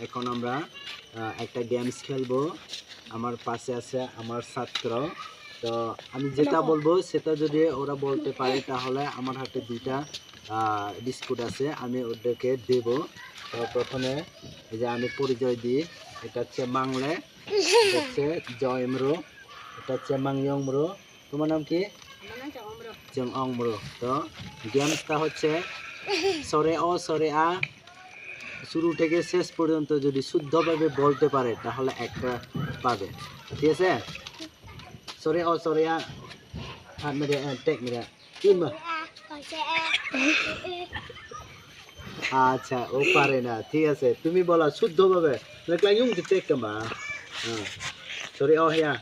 এখন আমরা একটা গেমস খেলব। আমার পাশে আছে আমার ছাত্র। তো আমি যেটা বলব সেটা যদি ওরা বলতে পারে তাহলে আমার হাতে দুইটা বিস্কুট আছে আমি ওদেরকে দেব। তো প্রথমে এই যে আমি পরিচয় দিই এটা হচ্ছে মাংলে এটা হচ্ছে জয়ম্রো এটা হচ্ছে মাংয়ংম্রো। তোমার নাম কি? জং অংম্রো তো গেমসটা হচ্ছে সরে অ সরে আ শুরু থেকে শেষ পর্যন্ত যদি শুদ্ধভাবে বলতে পারে, তাহলে একটা পাবে। ঠিক আছে? সরে অ সরে আচ্ছা ও পারে না। ঠিক আছে, তুমি বলা শুদ্ধভাবে। যে টেক মা হ্যাঁ। সরে অ হিয়া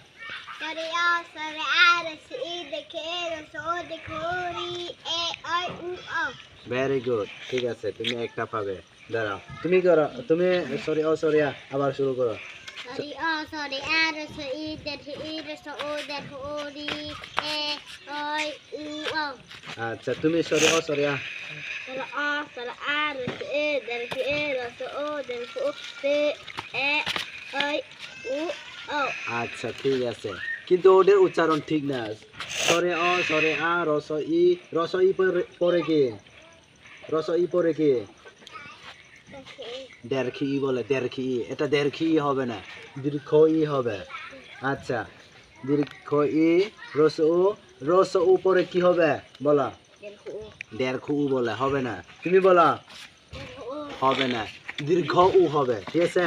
Sorry, oh, sorry, ah, that's it, the kid, that's all the Cory, A, I, U, O. Very good ঠিক আছে তুমি একটা পাবে দাঁড়াও তুমি করো তুমি সরি ও সরি আবার শুরু করো Sorry, oh, sorry, ah, that's it, that's it, that's all the Cory, A, I, U, O. আচ্ছা তুমি sorry oh sorry Sorry, oh, sorry, ah, that's it, that's it, that's all the Cory, A, I, U, O. আচ্ছা ঠিক আছে। কিন্তু ওদের উচ্চারণ ঠিক না। সরে অ সরে আ রস ই রস ই পরে- কি? রস ই পরে কি. দেড়খি। ই বলে দেড়খি ই। এটা দেড়খি ই হবে না দীর্ঘ ই হবে। আচ্ছা দীর্ঘ ই রস উ রস উ পরে কি হবে? বলা? দেড়খু উ। বলে হবে না। তুমি বলা। হবে না। দীর্ঘ উ হবে ঠিক আছে?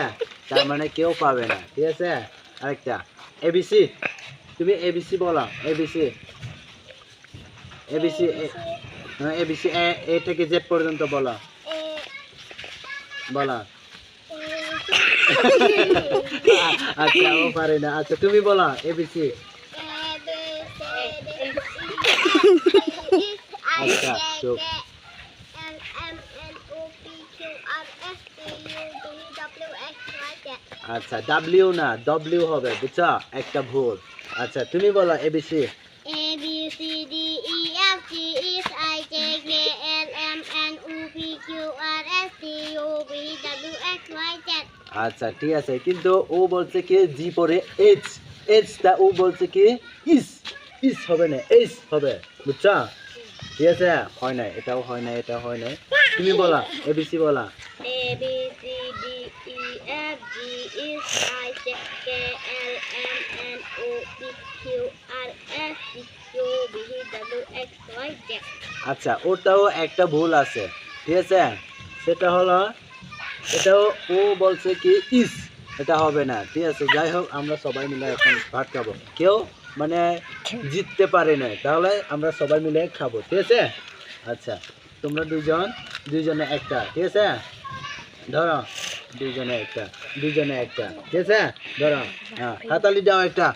তার মানে কেউ পাবে না ঠিক আছে? আরেকটা। এবিসি তুমি এবিসি বলা। এবিসি এবিসি এবিসি এ থেকে জেড পর্যন্ত বলা। বলা। আচ্ছা ও পারে না। আচ্ছা তুমি বলা। এবিসি আচ্ছা আচ্ছা ডাব্লিউ না ডব্লিউ হবে বুঝছ? একটা ভুল। আচ্ছা তুমি বলো ABC A B C D E F G H I J K L M N O P Q R S T U V W X Y Z আচ্ছা ঠিক আছে কিন্তু ও বলছে কি জি পরে এইচ এইচটা ও বলছে কি ইস ইস হবে না এইচ হবে বুঝছ? ঠিক আছে? হয় না এটাও হয় না এটাও হয় না তুমি বলা এবিসি বলা B C D E G I J K L M N O P Q R S T V W X Y Z আচ্ছা ওটাও একটা ভুল আছে, ঠিক আছে? সেটা হলো, এটাও ও বলছে কি ইস, এটা হবে না, ঠিক আছে? যাই হোক, আমরা সবাই মিলে এখন ভাত খাব। কেউ মানে জিততে পারে না, তাহলে আমরা সবাই মিলে খাব, ঠিক আছে? আচ্ছা তোমরা দুজন দুজনে একটা, ঠিক আছে? ধরো দুজনে একটা দুজনে একটা। ঠিক আছে? ধরো হ্যাঁ হাতালি যাও একটা.